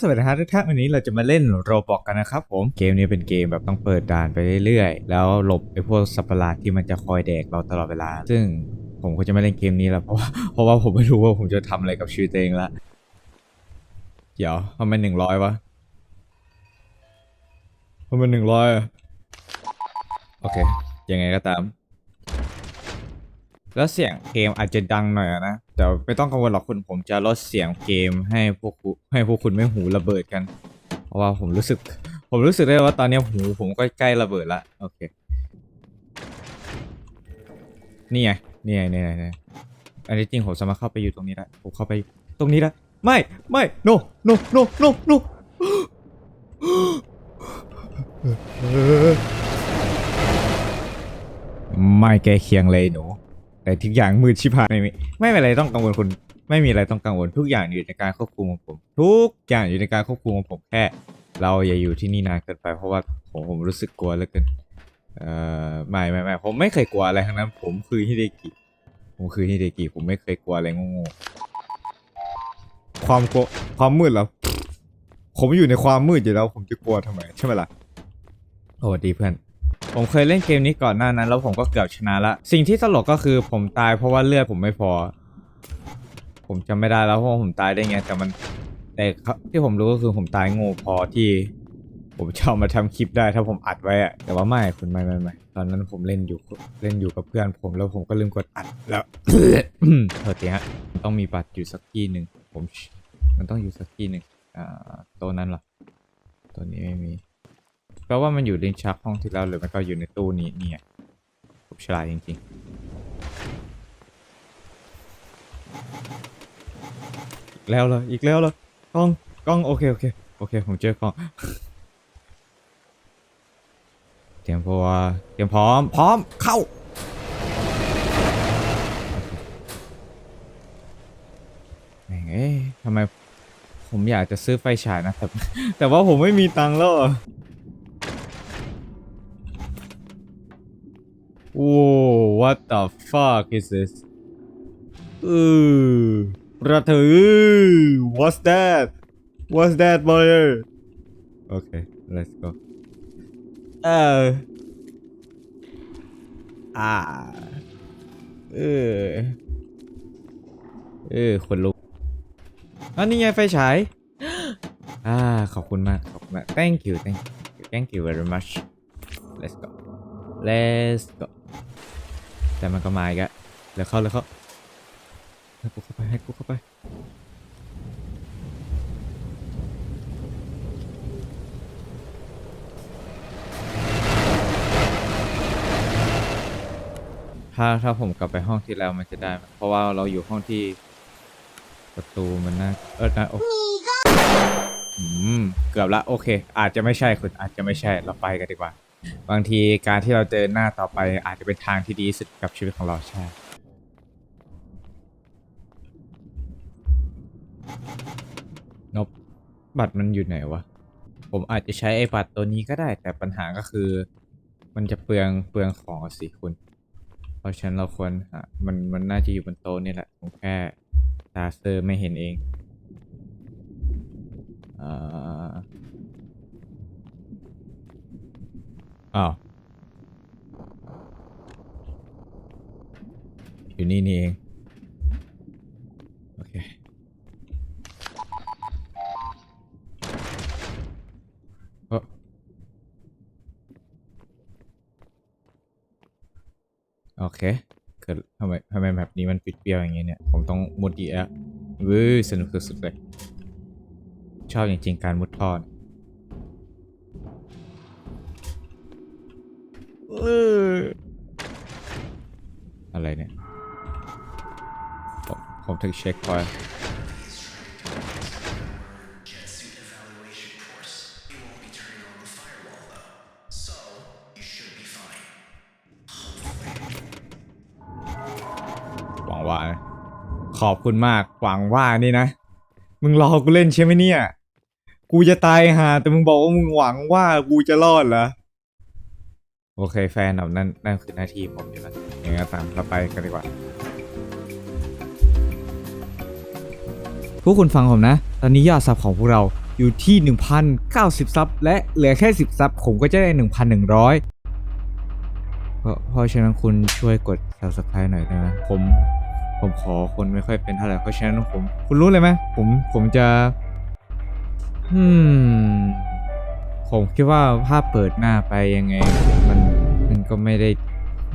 สวัสดีครับทุกท่านวันนี้เราจะมาเล่นโรบอกกันนะครับผมเกมนี้เป็นเกมแบบต้องเปิดด่านไปเรื่อยๆ แล้วหลบไอ้พวกสัตว์ประหลาดที่มันจะคอยแดกเราตลอดเวลา ซึ่งผมก็จะไม่เล่นเกมนี้แล้วเพราะว่าเพราะว่าผมไม่รู้ว่าผมจะทำอะไรกับชีวิตตัวเองละเดี๋ยวทำไมหนึ่งร้อยวะทำไมหนึ่งร้อยโอเค ยังไงก็ตาม แล้วเสียงเกมอาจจะดังหน่อยนะ แต่ไม่ต้องกังวลหรอกคุณผมจะลดเสียงเกมให้พวกคุณให้พวกคุณไม่หูระเบิดกัน เพราะว่าผมรู้สึก ผมรู้สึกได้ว่าตอนนี้หูผมก็ใกล้ระเบิดละโอเคนี่ไงนี่ไงนี่ไงนี่ไอันนี้จริงผมสามารถเข้าไปอยู่ตรงนี้ได้ผมเข้าไปตรงนี้ได้ไม่ไม่ no no no no no ไม่แกเคียงเลยหนู แต่ทุกอย่างมืดชิบหายไม่มีไม่มีอะไรต้องกังวลคุณ ไม่มีอะไรต้องกังวลทุกอย่างอยู่ในการควบคุมของผม ทุกอย่างอยู่ในการควบคุมของผมแค่ เราอย่าอยู่ที่นี่นานเกินไปเพราะว่าผมผมรู้สึกกลัวเหลือเกินเอ่อไม่ไม่ไม่ผมไม่เคยกลัวอะไรทั้งนั้น ผมคือฮิเดกิผมคือฮิเดกิผมไม่เคยกลัวอะไรโง่ๆความกลัวความมืดเหรอผมอยู่ในความมืดอยู่แล้ว ผมจะกลัวทำไมใช่ไหมล่ะโอ้ดีเพื่อน ผมเคยเล่นเกมนี้ก่อนหน้านั้น แล้วผมก็เกือบชนะละ สิ่งที่ตลกก็คือผมตายเพราะว่าเลือดผมไม่พอ ผมจำไม่ได้แล้วเพราะว่าผมตายได้ไงแต่มันแต่ที่ผมรู้ก็คือผมตายโง่พอที่ผมจะเอามาทำคลิปได้ถ้าผมอัดไว้อะแต่ว่าไม่คุณไม่ไม่ไม่ตอนนั้นผมเล่นอยู่เล่นอยู่กับเพื่อนผมแล้วผมก็ลืมกดอัดแล้วโทษทีฮะต้องมีบัตรอยู่สักที่หนึ่งผมมันต้องอยู่สักที่หนึ่งอ่าตัวนั้นหรอตัวนี้ไม่มี แปลว่ามันอยู่ลิ้นชักห้องที่แล้วหรือมันก็อยู่ในตู้นี้เนี่ยผมฉลาดจริงๆแล้วเหรออีกแล้วเหรอกล้องกล้องโอเคโอเคโอเคผมเจอกล้องเตรียมพร้อมเตรียมพร้อมพร้อมเข้าแม่งเอ้ยทำไมผมอยากจะซื้อไฟฉายนะแต่แต่ว่าผมไม่มีตังค์แล้ว Whoa, what the fuck is this? Ooh, brother, ooh, what's that? What's that, brother? Okay, let's go. Uh. อ่าเออ เออคนลุกอันนี้ไงไฟฉาย อ่า ขอบคุณมาก ขอบคุณมาก thank you thank you thank you very much let's go let's go แต่มันก็มาอีกอะเดี๋ยวเข้าเลยเข้าให้กูเข้าไปให้กูเข้าไปถ้าถ้าผมกลับไปห้องที่แล้วมันจะได้ไหมเพราะว่าเราอยู่ห้องที่ ประตูมันน่าเออนะโอ้อืมเกือบละโอเค อาจจะไม่ใช่คุณอาจจะไม่ใช่เราไปกันดีกว่า บางทีการที่เราเจอหน้าต่อไปอาจจะเป็นทางที่ดีที่สุดกับชีวิตของเราใช่นบบัตรมันอยู่ไหนวะ ผมอาจจะใช้ไอ้บัตรตัวนี้ก็ได้ แต่ปัญหาก็คือ มันจะเปลืองเปลืองของสิคุณ เพราะฉะนั้นเราควรหามันมันน่าจะอยู่บนโต๊ะนี่แหละ ผมแค่ตาเซอร์ไม่เห็นเอง อ่า อ้าว อยู่นี่นี่เอง โอเค เอ้อโอเค เกิดทำไมทำไมแบบนี้มันปิดเปรี้ยวอย่างเงี้ยเนี่ย ผมต้องมุดอีกแล้ววื้อสนุกสุดๆเลย ชอบจริงๆการมุดทอเอะไรเนี่ย ผมผมถึงเช็คพอยหวังว่า ขอบคุณมาก หวังว่านี่นะ มึงรอกูเล่นใช่ไหมเนี่ย กูจะตายหาแต่มึงบอกว่ามึงหวังว่ากูจะรอดเหรอ โอเคแฟนแบบนั่นนั่นคือหน้าที่ผมอยู่แล้วอย่างนั้ตามเราไปกันดีกว่าผู้คุณฟังผมนะ ตอนนี้ยอดซับของพวกเราอยู่ที่ 1,090ซับและเหลือแค่ 10ซับผมก็จะได้ 1,100 เพราะเพราะฉะนั้นคุณช่วยกด subscribe หน่อยได้ไหมผมผมขอคนไม่ค่อยเป็นเท่าไหร่เพราะฉะนั้นผมคุณรู้เลยไหมผมผมจะอืมผมคิดว่าภาพเปิดหน้าไปยังไง มัน ก็ไม่ได้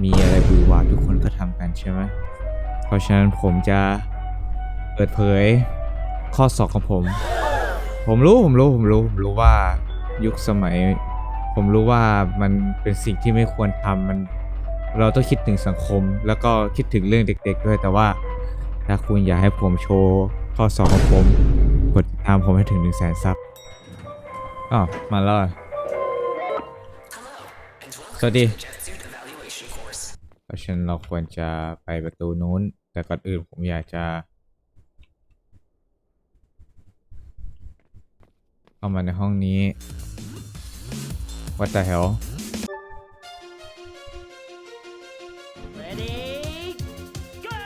มีอะไรบือหวาทุกคนก็ทำกันใช่ไหมเพราะฉะนั้นผมจะเปิดเผยข้อสอบของผม ผมรู้ผมรู้ผมรู้ผมรู้ว่ายุคสมัย ผมรู้ว่ามันเป็นสิ่งที่ไม่ควรทำมัน เราต้องคิดถึงสังคม แล้วก็คิดถึงเรื่องเด็ก ๆ ด้วยแต่ว่า ถ้าคุณอยากให้ผมโชว์ข้อสอบของผมกดติดตามผมให้ถึง1 0 0 0 0แสนซับอ๋อมาแล้ว สวัสดี Jetsuit evaluation course. เพราะฉะนั้นเราควรจะไปประตูนู้น แต่ก่อนอื่นผมอยากจะ เข้ามาในห้องนี้ What the hell Ready, go!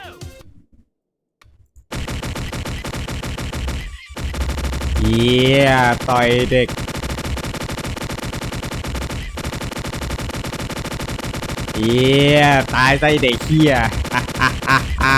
เยี่ยต่อยเด็ก เยี่ยตายใจเด็กเฮียอะอะอะอะ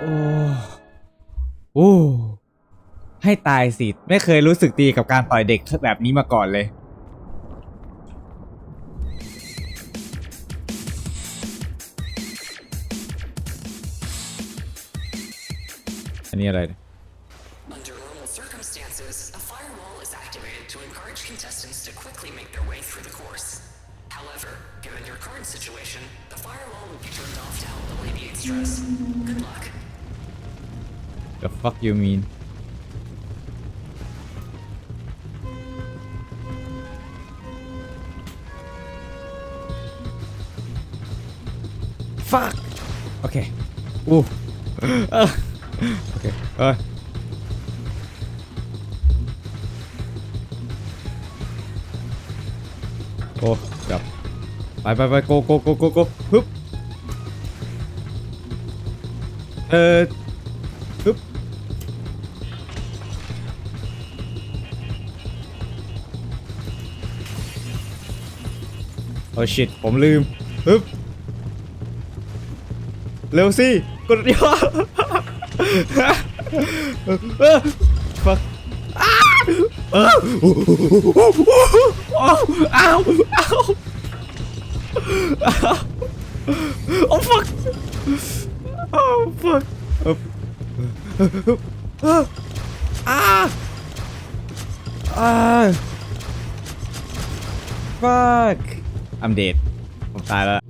โอ้โอ้ให้ตายสิ ไม่เคยรู้สึกดีกับการต่อยเด็กแบบนี้มาก่อนเลย อันนี้อะไรเนี่ย Under normal circumstances, a firewall is activated to encourage contestants to quickly make their way through the course. However, given your current situation, the firewall will be turned off to help alleviate stress. Good luck. The fuck you mean ฟักโอเคอู้เออ โอเคเออโอ้จับไปไปไปโกโกโกโกโกฮึบเออฮึบโอ้ชิตผมลืมฮึบเร็วสิ กดย่อ Fuck. Ah! Oh. Oh fuck! Oh fuck! Ah! Ah! Fuck! I'm dead. I'm tired.